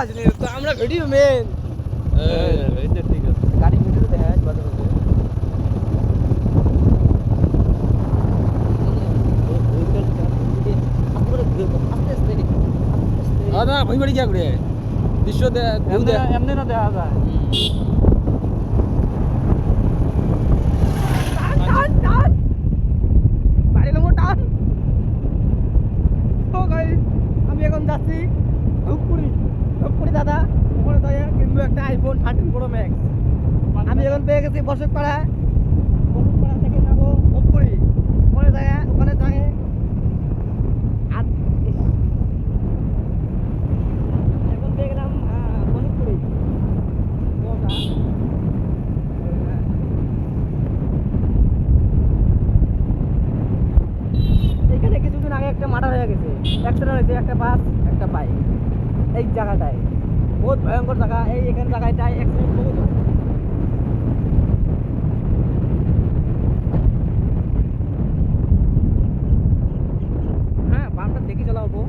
কাজ নেই তো আমরা ভিডিও মেন গাড়ি ভিডিও দেখা যাচ্ছে বাজার দাদা ভাই বাড়ি গিয়া ঘুরে দৃশ্য এমনি না দেখা যায় আমি এখন যাচ্ছি ধূপগুড়ি ওখানে কিনবো একটা আইফোন থার্টিন প্রো ম্যাক্স আমি এখন পেয়ে গেছি বসতপাড়া। বসতপাড়া থেকে যাব ধূপগুড়ি। ওখানে যায় ওখানে আর এখন পেয়ে গেলাম কিছুদিন আগে একটা মার্ডার হয়ে গেছে। অ্যাক্সিডেন্ট হয়েছে, একটা বাস, একটা বাইক এই জায়গাটায়। বহুত ভয়ঙ্কর জায়গা এই এখানে জায়গায় যাই অ্যাক্সিডেন্ট হয়ে গেছে হ্যাঁ বামটা দেখে চালাবো